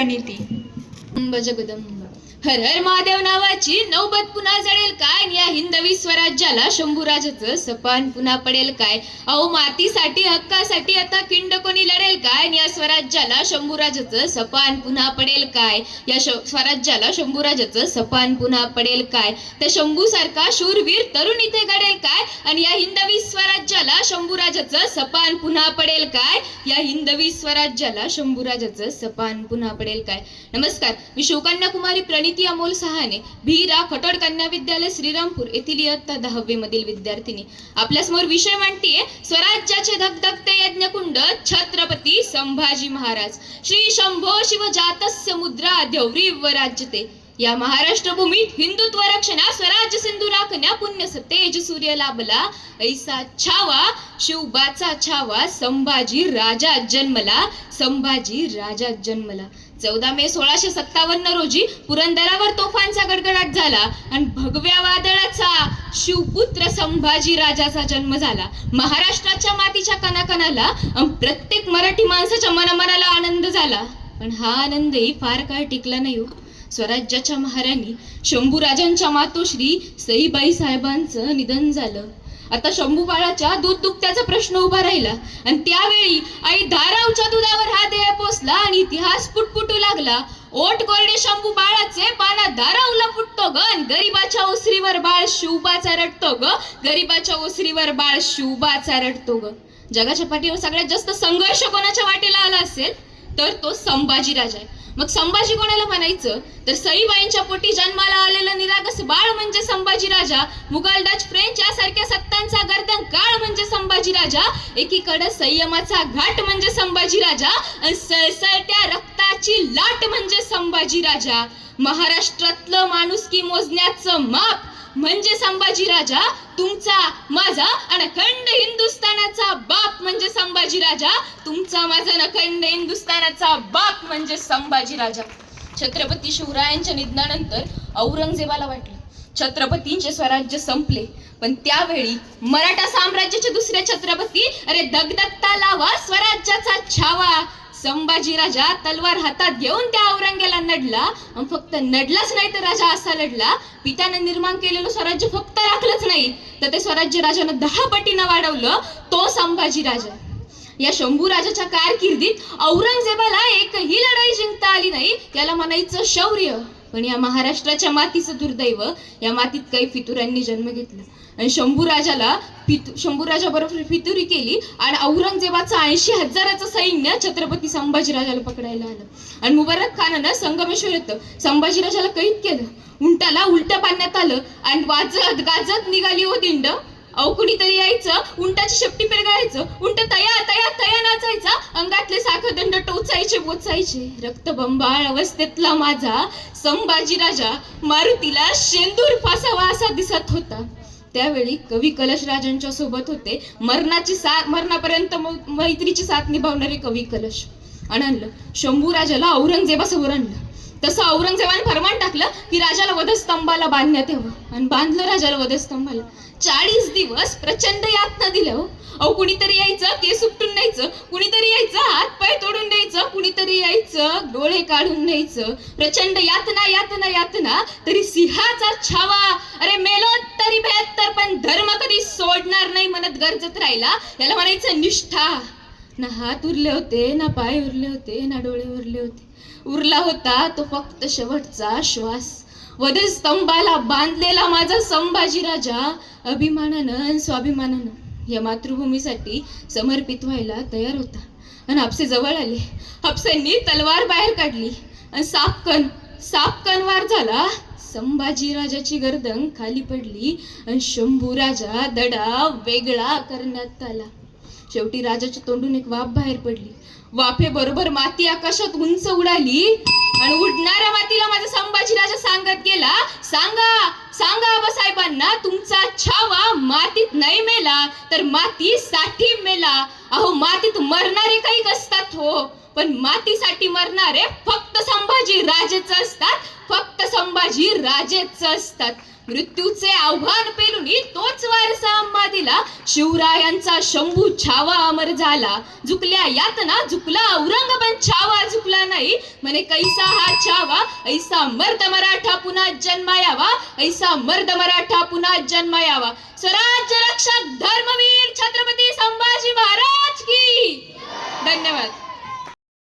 प्रणिती अंब जगदंब हर हर महादेव नावाची नौबत पुन्हा जळेल काय? आणि या हिंदवी स्वराज्याला शंभूराजाचं सपान पुन्हा पडेल काय? अहो मातीसाठी हक्कासाठी आता किंड कोणी लढेल काय? आणि या स्वराज्याला शंभूराजाचं सपान पुन्हा पडेल काय? या स्वराज्याला शंभूराजाचं सपान पुन्हा पडेल काय? त्या शंभू सारखा शूरवीर तरुण इथे घडेल काय? आणि या हिंदवी स्वराज्याला शंभूराजाचं सपान पुन्हा पडेल काय? या हिंदवी स्वराज्याला शंभूराजाचं सपान पुन्हा पडेल काय? नमस्कार मी शोकान्या कुमारी प्रणित अमोल सहाने भीरा खटोड कन्या विद्यालय श्रीरामपूर येथील इयत्ता दहावी मधील विद्यार्थिनी. आपल्यासमोर विषय मांडतीये. स्वराज्याचे धगधगते यज्ञकुंड छत्रपती संभाजी महाराज. श्री शंभो शिव जातस्य मुद्रा राज्य राज्यते. या महाराष्ट्र भूमीत हिंदुत्व रक्षणा स्वराज्य सिंधू राखण्या पुण्य तेज सूर्य लाभला. ऐसा छावा शिवबाचा छावा संभाजी राजा जन्मला संभाजी राजा जन्मला. चौदा मे सोळाशे सत्तावन्न रोजी पुरंदरावर तोफांचा गडगडाट झाला आणि भगव्या वादळाचा शिवपुत्र संभाजी राजाचा जन्म झाला. महाराष्ट्राच्या मातीच्या कणाकणाला प्रत्येक मराठी माणसाच्या मनामनाला आनंद झाला. पण हा आनंदही फार काळ टिकला नाही हो. स्वराज्याच्या महाराणी शंभूराजांच्या मातोश्री सईबाई साहेबांचं निधन झालं. आता शंभू बाळाच्या दूध दुखत्याचा प्रश्न उभा राहिला. आणि त्यावेळी आई धारावच्या दुधावर हा देह पोचला आणि इतिहास पुटपुटू लागला. ओट कोरडे शंभू बाळाचे पाना धारावला फुटतो ग आणि गरीबाच्या ओसरीवर बाळ शिवबाचा रडतो ग. गरीबाच्या ओसरीवर बाळ शिवबाचा रडतो ग. जगाच्या पाठीवर सगळ्यात जास्त संघर्ष कोणाच्या वाटेला आला असेल? तर तो संभाजी राजा आहे. मग संभाजी कोणाला म्हणायचं? तर सईबाईंच्या पोटी जन्माला आलेलं निरागस बाळ म्हणजे संभाजी राजा मुघल डच फ्रेंच यासारख्या सत्तांचा गर्दन काळ म्हणजे संभाजी राजा एकीकडे संयमाचा घाट म्हणजे संभाजी राजा आणि सळसळत्या रक्ताची लाट म्हणजे संभाजी राजा. महाराष्ट्रातलं माणुसकी मोजण्याचं माप म्हणजे संभाजी राजा तुमचा माझा आणि अखंड हिंदुस्थानाचा बाप म्हणजे संभाजी राजा. तुमचा माझा अखंड हिंदुस्थानाचा बाप म्हणजे संभाजी राजा. छत्रपती शिवरायांच्या निधनानंतर औरंगजेबाला वाटलं. छत्रपतींचे स्वराज्य संपले. पण त्यावेळी मराठा साम्राज्याचे दुसरे छत्रपती अरे दगदगता लावा स्वराज्याचा छावा. संभाजी राजा तलवार हातात घेऊन त्या औरंगेला नडला. आणि फक्त नडलाच नाही तर राजा असा लढला. पित्याने निर्माण केलेलं स्वराज्य फक्त राखलंच नाही. तर ते स्वराज्य राजानं दहा पटीनं वाढवलं. तो संभाजी राजा. या शंभू राजाच्या कारकिर्दीत औरंगजेबाला एकही लढाई जिंकता आली नाही. याला म्हणायचं शौर्य. पण या महाराष्ट्राच्या मातीचं दुर्दैव या मातीत काही फितुरांनी जन्म घेतला. आणि शंभू राजाला बरोबर फितुरी केली आणि औरंगजेबाचं ऐंशी हजाराचं सैन्य छत्रपती संभाजीराजाला पकडायला आलं. आणि मुबारक खानानं संगमेश्वर येतं संभाजीराजाला कैद केलं. उंटाला उलट पाण्यात आलं आणि वाजत गाजत निघाली हो दिंड. अवकुणी तरी यायचं उंटाची शेपटी पेरगायचं उंट तया तया तया नाचायचा अंगातले साखरदंड टोचायचे बोचायचे. रक्तबंबाळ अवस्थेतला माझा संभाजी राजा मारुतीला शेंदूर फासावा असा दिसत होता. त्यावेळी कवी कलश राजांच्या सोबत होते. मरणाची साथ मरणापर्यंत मैत्रीची साथ निभावणारे कवी कलश. आणि आणलं शंभू राजाला औरंगजेबासमोर आणलं. तसं औरंगजेबाने फरमान टाकलं की राजाला वधस्तंभाला बांधण्यात यावं. आणि बांधलं राजाला वधस्तंभाला. चाळीस दिवस प्रचंड यातना दिल्या हो. अहो कुणीतरी यायचं केस उपटून न्यायचं. कुणीतरी यायचं हात पाय तोडून द्यायचं कुणीतरी यायचं डोळे काढून न्यायचं. प्रचंड यातना यातना यातना. तरी सिंहाचा छावा. अरे मेलो तरी बेहत्तर पण धर्म कधी सोडणार नाही म्हणत गरजत राहिला. याला म्हणायचं निष्ठा. ना हात उरले होते ना पाय उरले होते ना डोळे उरले होते. उरला होता तो फक्त शेवटचा श्वास. वधस्तंभाला बांधलेला माझा संभाजी राजा अभिमानानं स्वाभिमानानं या मातृभूमीसाठी समर्पित व्हायला तयार होता. आणि हापसे जवळ आले. हापसेंनी तलवार बाहेर काढली. आणि सापकन सापकन वार झाला. संभाजी राजाची गर्दन खाली पडली आणि शंभू राजा दडा वेगळा करण्यात आला. शेवटी राजाच्या तोंडून एक वाफ बाहेर पडली. वाफे बरोबर माती आकाशात उंच उडाली आणि उडणाऱ्या मातीला माझा संभाजी राजा सांगत गेला सांगा सांगा आबासाहेबांना तुमचा छावा मातीत नाही मेला तर माती साठी मेला. अहो मातीत मरणारे काही असतात हो पण मातीसाठी मरणारे फक्त संभाजी राजेच असतात फक्त संभाजी राजेच असतात. मृत्यूचे आव्हान पेलून तोच वारसा आम्हा दिला. शिवरायांचा शंभू छावा अमर झाला. झुकल्या यातना झुकला औरंग पण छावा झुकला नाही. म्हणे कैसा हा छावा? ऐसा मर्द मराठा पुन्हा जन्मा यावा ऐसा मर्द मराठा पुन्हा जन्मा यावा स्वराज्य रक्षक धर्मवीर छत्रपती संभाजी महाराज की! धन्यवाद.